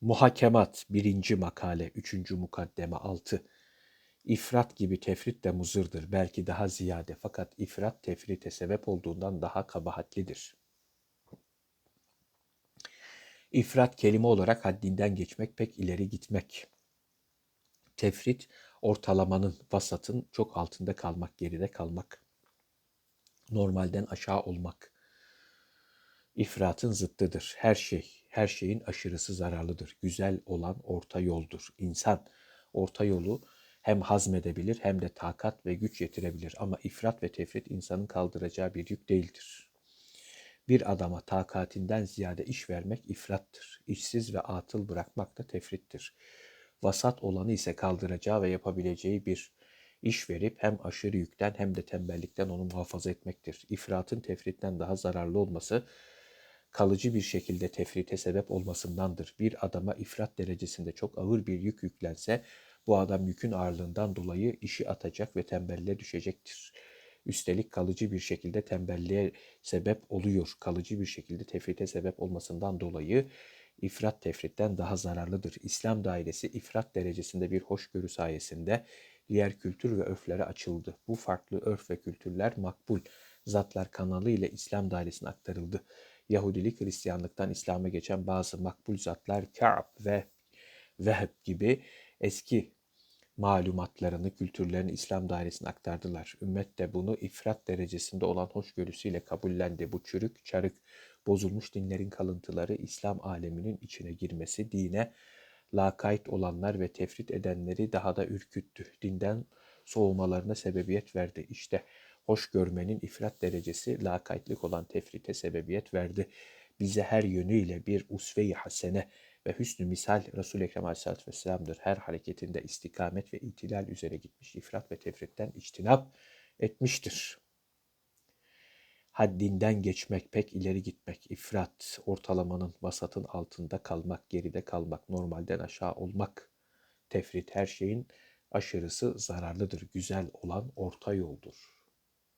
Muhakemat 1. makale 3. mukaddeme 6. İfrat gibi tefrit de muzırdır belki daha ziyade fakat ifrat tefrite sebep olduğundan daha kabahatlidir. İfrat kelime olarak haddinden geçmek pek ileri gitmek. Tefrit ortalamanın, vasatın çok altında kalmak, geride kalmak. Normalden aşağı olmak. İfratın zıttıdır. Her şey, her şeyin aşırısı zararlıdır. Güzel olan orta yoldur. İnsan orta yolu hem hazmedebilir hem de takat ve güç yetirebilir. Ama ifrat ve tefrit insanın kaldıracağı bir yük değildir. Bir adama takatinden ziyade iş vermek ifrattır. İşsiz ve atıl bırakmak da tefrittir. Vasat olanı ise kaldıracağı ve yapabileceği bir iş verip hem aşırı yükten hem de tembellikten onu muhafaza etmektir. İfratın tefritten daha zararlı olması kalıcı bir şekilde tefrite sebep olmasındandır. Bir adama ifrat derecesinde çok ağır bir yük yüklense bu adam yükün ağırlığından dolayı işi atacak ve tembelliğe düşecektir. Üstelik kalıcı bir şekilde tembelliğe sebep oluyor. Kalıcı bir şekilde tefrite sebep olmasından dolayı ifrat tefritten daha zararlıdır. İslam dairesi ifrat derecesinde bir hoşgörü sayesinde diğer kültür ve örflere açıldı. Bu farklı örf ve kültürler makbul zatlar kanalı ile İslam dairesine aktarıldı. Yahudilik, Hristiyanlıktan İslam'a geçen bazı makbul zatlar Ka'b ve Vehb gibi eski malumatlarını, kültürlerini İslam dairesine aktardılar. Ümmet de bunu ifrat derecesinde olan hoşgörüsüyle kabullendi. Bu çürük, çarık, bozulmuş dinlerin kalıntıları İslam aleminin içine girmesi, dine lakayt olanlar ve tefrit edenleri daha da ürküttü. Dinden soğumalarına sebebiyet verdi. İşte hoş görmenin ifrat derecesi lakaytlık olan tefrite sebebiyet verdi. Bize her yönüyle bir usve-i hasene ve hüsnü misal Resul-i Ekrem Aleyhisselatü Vesselam'dır. Her hareketinde istikamet ve itilal üzere gitmiş, ifrat ve tefritten içtinap etmiştir. Haddinden geçmek, pek ileri gitmek, ifrat, ortalamanın, vasatın altında kalmak, geride kalmak, normalden aşağı olmak, tefrit her şeyin aşırısı zararlıdır. Güzel olan orta yoldur.